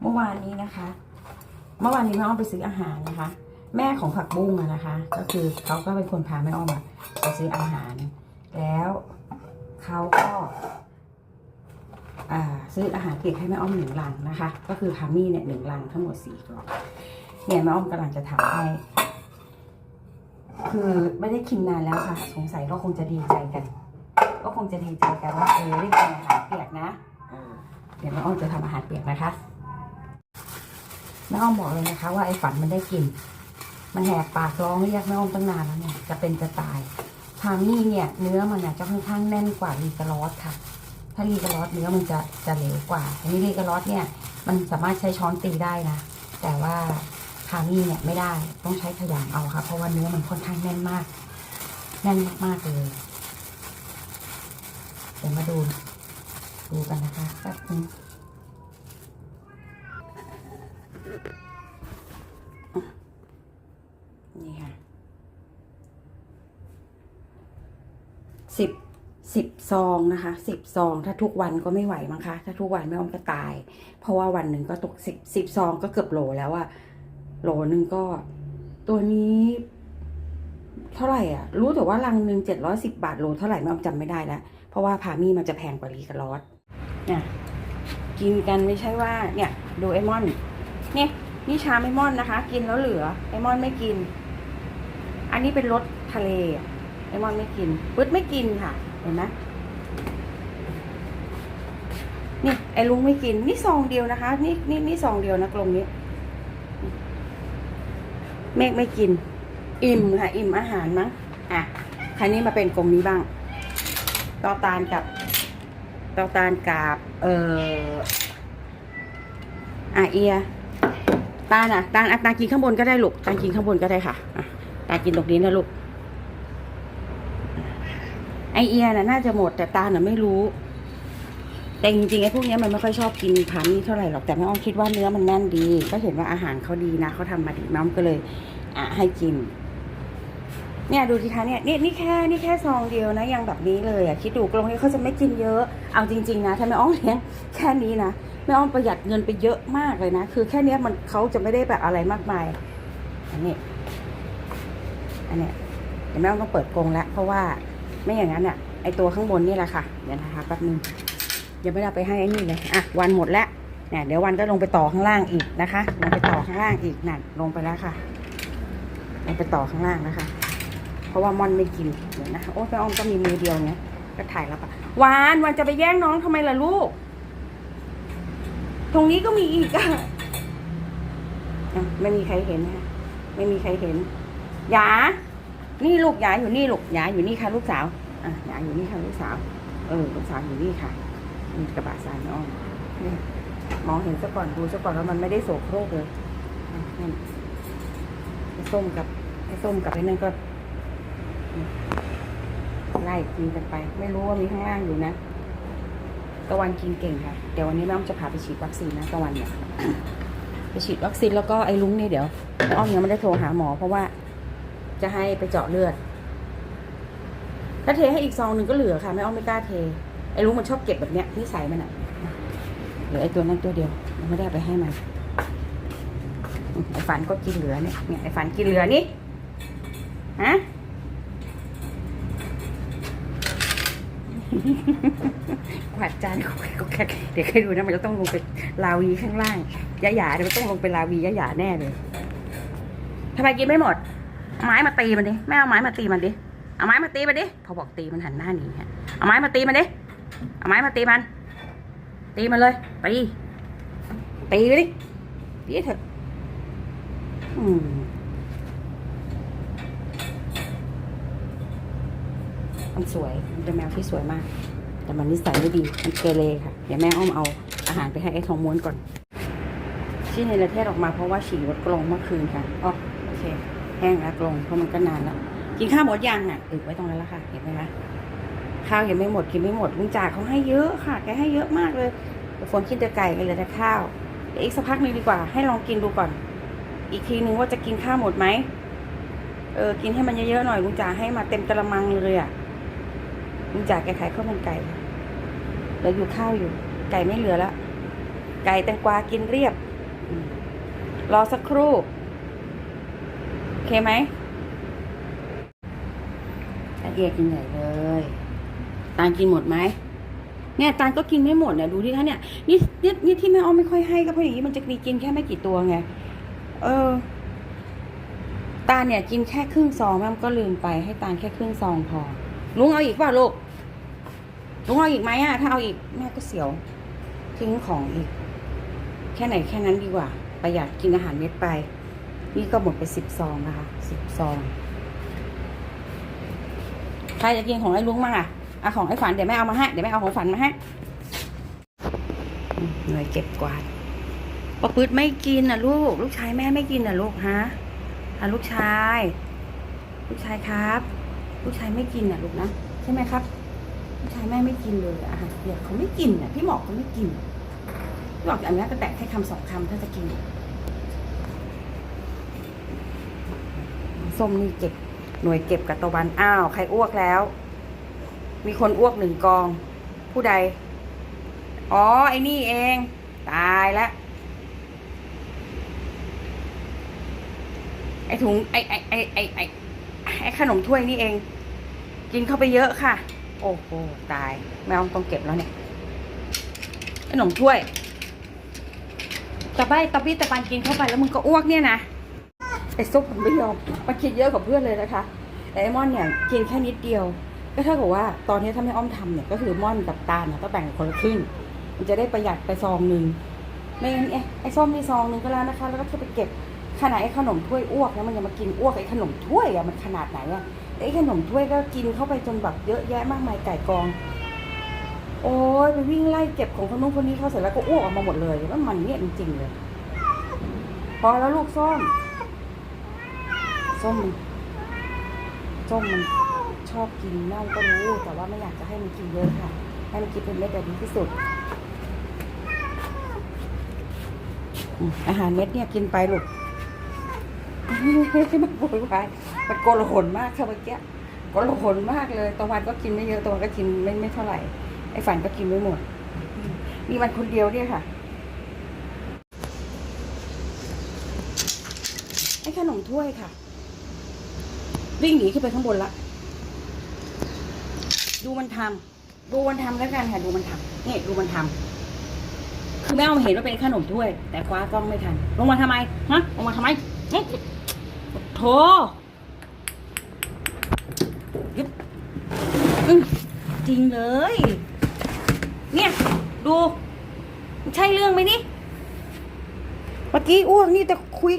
เมื่อวานนี้นะคะ เมื่อวานนี้แม่อ้อมไปซื้ออาหารนะคะ แม่ของผักบุ้งอะนะคะ ก็คือเขาก็เป็นคนพาแม่อ้อมอะไปซื้ออาหาร แล้วเขาก็อ่าซื้ออาหารเปียกให้แม่อ้อมหนึ่งลังนะคะ ก็คือพามี่เนี่ยหนึ่งลังทั้งหมดสี่กล่องเนี่ยแม่อ้อมกำลังจะทำให้คือไม่ได้กินนานแล้วค่ะ สงสัยก็คงจะดีใจกัน ก็คงจะดีใจกันว่าเออได้กินอาหารเปียกนะเออเดี๋ยวแม่อ้อมจะทำอาหารเปียกนะคะ แม่อ้อมบอกเลยนะคะ ว่าไอ้ฝันมันได้กินมันแหกปากร้องเรียกแม่อ้อมตั้งนานแล้วเนี่ย จะเป็นจะตายพามี่เนี่ย เนื้อมันน่ะจะค่อนข้างแน่นกว่าลีกาลอสค่ะ ถ้าลีกาลอสเนื้อมันจะจะเหลวกว่า อันนี้ลีกาลอสเนี่ย มันสามารถใช้ช้อนตีได้นะ แต่ว่าพามี่เนี่ยไม่ได้ ต้องใช้ขยำเอาค่ะ เพราะว่าเนื้อมันค่อนข้างแน่นมาก แน่นมากๆเลยเดี๋ยวมาดูดูกันนะคะแป๊บนึงอะ นี่ค่ะสิบสิบซองนะคะสิบซอง ถ้าทุกวันก็ไม่ไหวมั้งคะ ถ้าทุกวันไม่ออมก็ตาย เพราะว่าวันหนึ่งก็ตกสิบสิบซองก็เกือบโหลแล้วอะโหลหนึ่งก็ ตัวนี้ เท่าไหร่อะ รู้แต่ว่าลังหนึ่งเจ็ดร้อยสิบาทโลเท่าไหร่ไม่ออมจำไม่ได้แล้วเพราะว่าพามี่มันจะแพงกว่าลีกาลอสเนี่ยกินกันไม่ใช่ว่า เนี่ยดูไอมอน นี่ยนี่ชามไอมอนนะคะ กินแล้วเหลือไอมอนไม่กิน อันนี้เป็นรสทะเลไอมอนไม่กินปึ๊ดไม่กินค่ะ เห็นไหมนี่ไอลุงไม่กิน นี่ซองเดียวนะคะ นี่นี่นี่ซองเดียวนะกลมนี้ เมฆไม่กิน อิ่มค่ะ อิ่มอาหารมั้งอะคราวนี้มาเป็นกลมนี้บ้างตอตาลกับตอตาลกับ เอ่ออะเอีย ตาลอะตาตากินข้างบนก็ได้ลูกตากินข้างบนก็ได้ค่ะตากินตรงนี้นะลูกไอเอียน่ะน่าจะหมดแต่ตาน่ะไม่รู้ แต่จริงๆไอ้พวกเนี้ยมันไม่ค่อยชอบกินพานี่เท่าไหร่หรอกแต่แม่อ้อมคิดว่าเนื้อมันแน่นดี ก็เห็นว่าอาหารเขาดีนะเขาทำมาดีแม่อ้อมก็เลยอะให้กิน เนี่ยดูสิคะเนี่ยนี่นี่แค่นี่แค่ซองเดียวนะ ยังแบบนี้เลยอะคิดดูกรงนี้เขาจะไม่กินเยอะเอาจริง ๆ นะถ้าแม่อ้อมเลี้ยงแค่นี้นะ แม่อ้อมประหยัดเงินไปเยอะมากเลยนะ คือแค่เนี้ยมันเขาจะไม่ได้แบบอะไรมากมาย อันนี้ อันนี้เดี๋ยวแม่อ้อมต้องเปิดกรงแล้ว เพราะว่าไม่อย่างนั้นอะ ไอตัวข้างบนนี่แหละค่ะ เดี๋ยวนะคะแป๊บนึงยังไม่ได้ไปให้ไอ้นี่เลย อะ วันหมดแล้วเนี่ยเดี๋ยววันก็ลงไปต่อข้างล่างอีกนะคะ ลงไปต่อข้างล่างอีกนั่นลงไปแล้วค่ะ ลงไปต่อข้างล่างนะคะ เพราะว่ามอนไม่กินเดี๋ยวนะคะโอ้แม่อ้อมก็มีมือเดียวเนี้ยก็ถ่ายแล้วปะวานวานจะไปแย่งน้องทำไมล่ะลูก ตรงนี้ก็มีอีกอะไม่มีใครเห็นนะไม่มีใครเห็นหยา นี่ลูกหยาอยู่นี่ลูกหยาอยู่นี่ค่ะ ลูกสาวอะหยาอยู่นี่ค่ะลูกสาว เออลูกสาวอยู่นี่ค่ะนี่กระบะทรายอ้อมนี่มองเห็นซะก่อนดูซะก่อนแล้วมันไม่ได้โสโรกเลยนี่ไอ้ส้มกับไอ้ส้มกับไอ้นั่นก็ไล่กินกันไป ไม่รู้ว่ามีข้างล่างอยู่นะ ตะวันกินเก่งค่ะ เดี๋ยววันนี้แม่อ้อมจะพาไปฉีดวัคซีนนะตะวันเนี่ย ไปฉีดวัคซีนแล้วก็ไอ้ลุงเนี่ยเดี๋ยวแม่อ้อมยังไม่ได้โทรหาหมอ เพราะว่าจะให้ไปเจาะเลือด ถ้าเทให้อีกซองหนึ่งก็เหลือค่ะแม่อ้อมไม่กล้าเท ไอ้ลุงมันชอบเก็บแบบเนี้ยนิสัยมันอะเหลือไอ้ตัวนั้นตัวเดียวยไม่ได้ไปให้มัน ไอ้ฝันก็กินเหลือเนี่ย เนี่ยไอ้ฝันกินเหลือนี่ ฮะ กวาดจานก็แค่เดี๋ยวให้ดูนะมันจะต้องลงไปลาวีข้างล่างยะหยาเดี๋ยวมันต้องลงไปลาวียะหยาแน่เลยทำไมกินไม่หมดไม้มาตีมันดิแม่เอาไม้มาตีมันดิเอาไม้มาตีมันดิพอบอกตีมันหันหน้าหนีฮะเอาไม้มาตีมันดิเอาไม้มาตีมัน ตีมันเลยตีตีไปดิตีเถอะอืม มันสวยมันเป็นแมวที่สวยมาก แต่มันนิสัยไม่ดี มันเกเรค่ะ เดี๋ยวแม่อ้อมเอาอาหารไปให้ไอ้ทองม้วนก่อน ที่ในประเทศออกมาเพราะว่าฉี่รถกรงเมื่อคืนค่ะอ๋อโอเค แห้งแล้วกรงเพราะมันก็นานแล้ว กินข้าวหมดยังอะอึไว้ตรงนั้นแล้วค่ะ เห็นไหมคะข้าวยังไม่หมดกินไม่หมดลุงจ่าเขาให้เยอะค่ะ แกให้เยอะมากเลยเดี๋ยวฝนกินแต่ไก่กันเลยแต่ข้าวเดี๋ยวอีกสักพักนึงดีกว่า ให้ลองกินดูก่อน อีกทีนึงว่าจะกินข้าวหมดไหมเออ กินให้มันเยอะๆหน่อยลุงจ่าให้มาเต็มกระมังเลยอะ ลุงจ่าแกขายข้าวมันไก่เหลืออยู่ข้าวอยู่ ไก่ไม่เหลือแล้ว ไก่แตงกวากินเรียบ รอสักครู่โอเคไหมละเอียดกินใหญ่เลยตาลกินหมดไหมเนี่ยตาลก็กินไม่หมดเนี่ยดูดิคะเนี่ยนี่นี่นี่ที่แม่อ้อมไม่ค่อยให้ก็เพราะอย่างนี้มันจะมีกินแค่ไม่กี่ตัวไงเออ ตาเนี่ยกินแค่ครึ่งซองแม่ก็ลืมไปให้ตาลแค่ครึ่งซองพอ ลุงเอาอีกเปล่าลูกลุงเอาอีกไหมอะถ้าเอาอีกแม่ก็เสียว ทิ้งของอีก แค่ไหนแค่นั้นดีกว่า ประหยัดกินอาหารเม็ดไป นี่ก็หมดไปสิบซองนะคะสิบซองใครจะกินของไอ้ลุงมั่งอะเอาของไอ้ฝันเดี๋ยวแม่เอามาให้เดี๋ยวแม่เอาของฝันมาให้อืมหน่วยเก็บกวาดปะปืดไม่กินน่ะลูก ลูกชายแม่ไม่กินน่ะลูกฮะอะลูกชาย ลูกชายครับ ลูกชายไม่กินน่ะลูกนะใช่ไหมครับลูกชายแม่ไม่กินเลยอาหารเปียกเขาไม่กินน่ะพี่หมอกเขาไม่กินพี่หมอกอันนี้ก็แตะแค่คำสองคำถ้าจะกินส้มนี่เก็บหน่วยเก็บกับตะวันอ้าวใครอ้วกแล้ว มีคนอ้วกหนึ่งกอง ผู้ใด อ๋อไอ้นี่เอง ตายแล้วไอ้ถุงไอไอ้ไอ้ไอ้ไอ้ไอ้ขนมถ้วยนี่เอง กินเข้าไปเยอะค่ะ โอ้โหตายแมวต้องเก็บแล้วเนี่ยขนมถ้วยตะไบตะบี้ตะปันกินเข้าไปแล้วมึงก็อ้วกเนี่ยนะไอ้ซุปมันไม่ยอมมันกินเยอะกว่าเพื่อนเลยนะคะแต่ไอ้มอนเนี่ยกินแค่นิดเดียว ก็เท่ากับว่าตอนนี้ถ้าไม่อ้อมทำเนี่ยก็คือม่อนกับตาเนี่ยต้องแบ่งคนละครึ่งมันจะได้ประหยัดไปซองหนึ่งไม่งั้นเอ๊ะไอ้ส้มมีซองหนึ่งก็แล้วนะคะ แล้วก็จะไปเก็บขนาดไอ้ขนมถ้วยอ้วกนะมันยังมากินอ้วกไอ้ขนมถ้วยอะมันขนาดไหนอะ ไอ้ขนมถ้วยก็กินเข้าไปจนแบบเยอะแยะมากมายไก่กอง โอ้ยไปวิ่งไล่เก็บของคนนู้นคนนี้เขาเสร็จแล้วก็อ้วกออกมาหมดเลยแล้วมันเนี่ยจริงๆเลย พอแล้วลูกส้ม ส้มมันส้มมันชอบกินเน่าก็รู้ แต่ว่าไม่อยากจะให้มันกินเยอะค่ะ ให้มันกินเป็นเม็ดแบบดีที่สุด อาหารเม็ดเนี่ยกินไปลูกไมันโวยวาย มันโกลาหลมากค่ะเมื่อกี้โกลาหลมากเลยตะวันก็กินไม่เยอะตะวันก็กินไม่ไม่เท่าไหร่ ไอ้ฝันก็กินไม่หมด มีมันคนเดียวเนี่ยค่ะ ไอ้ขนมถ้วยค่ะ วิ่งหนีขึ้นไปข้างบนละ ดูมันทำดูมันทำแล้วกันค่ะ ดูมันทำนี่ดูมันทำคือแม่เอามาเห็นว่าเป็นขนมถ้วย แต่คว้ากล้องไม่ทัน ลงมาทำไมฮะลงมาทำไมโถ ยึบจริงเลย เนี่ย ดู ใช่เรื่องไหมนี่ เมื่อกี้อ้วกนี่แต่คุย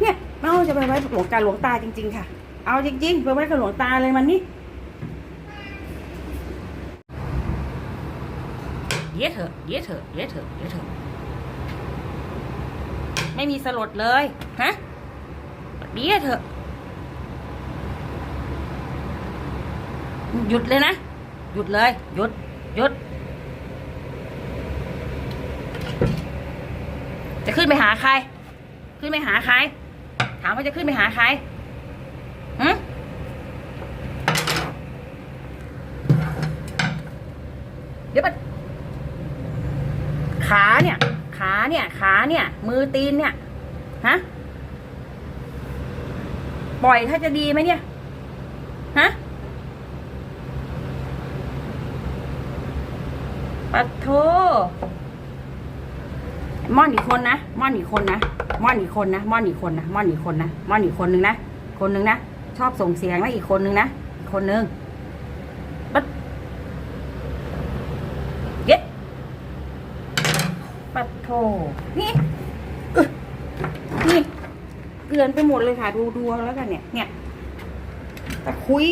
เนี่ยเราจะไปไว้หลวงกาหลวงตาจริง ๆ ค่ะ เอาจริง ๆ ไปไว้กับหลวงตาเลยมันนี่เย็ดเถอะเย็ดเถอะเย็ดเถอะเย็ดเถอะไม่มีสลดเลย ฮะเย็ดเถอะ หยุดเลยนะ หยุดเลย หยุด หยุด จะขึ้นไปหาใคร ขึ้นไปหาใคร ถามว่าจะขึ้นไปหาใครหืเดี๋ยวขาเนี่ย ขาเนี่ย ขาเนี่ย มือตีนเนี่ย ฮะ ปล่อยถ้าจะดีไหมเนี่ย ฮะ ปัดโทม่อนอีกคนนะม่อนอีกคนนะม่อนอีกคนนะม่อนอีกคนนะม่อนอีกคนนะม่อนอีกคนนึงนะคนนึงนะชอบส่งเสียงนะอีกคนนึงนะอีกคนนึงปัดเย็ดปัดโทนี่อึ๊ะนี่เกลือนไปหมดเลยค่ะดูดูแล้วกันเนี่ยเนี่ยแต่คุย